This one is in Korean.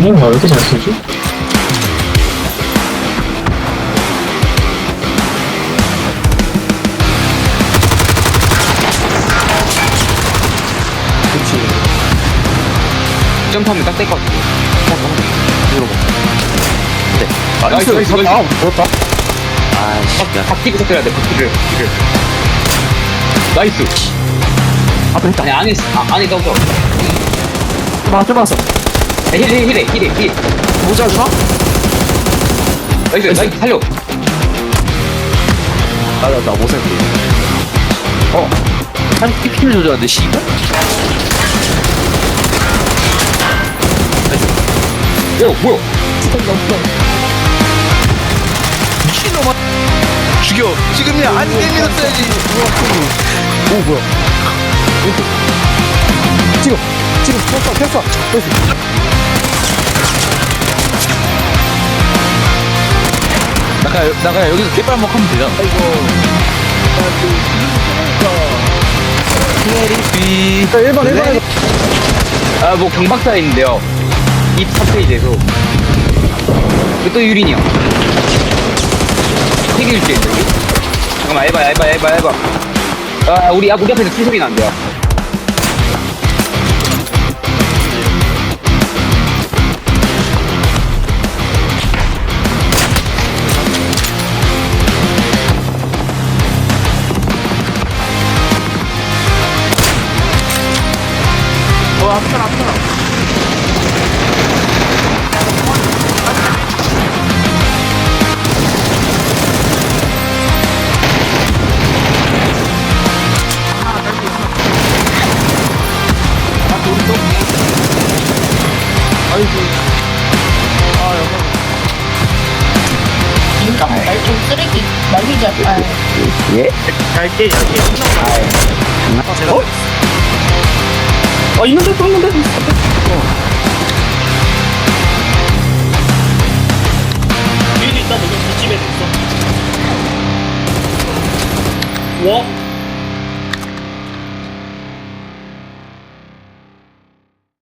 정인가 왜 이렇게 잘 쓰지? 그치. 점프하면 딱 될 것 같아. 네. 나이스, 나이스, 나이스. 아, 그렇다. 아, 야. 바퀴를 터뜨려야 돼, 바퀴를. 바퀴를. 나이스. 앞에 있다. 아니, 안에, 있어. 아, 안에 떠서. 막 들어봤어. 힐, 힐, 힐, 힐, 힐. 모자 주나? 나이스, 나이스, 살려. 아, 나, 나 못생 어. 한 PP를 조절하는데, 씨발? 오, 뭐야? 미친놈아. 죽여. 지금이야. 안 되면 써야지. 오, 뭐야. 지금, 지금, 됐어, 됐어. 됐어. 나가, 나가 여기서 개빨먹 하면 되잖아. 비. 1번, 1번, 1번. 아, 뭐, 경박사 있는데요. 입 3페이지에서. 이거 또 유린이야. 세개 일주인데, 여기? 잠깐만, 에바, 에바, 에바, 에바. 아, 우리, 앞- 우리 앞에서 튀소리 난대요. 어, 앞선, 앞선. 그러니까 말좀 쓰레기 말리지 아 얇게, 얇게. 어? 아, 있는데, 또 있는데? 뒤에도 있다 너는 뒷집에도 있어. 와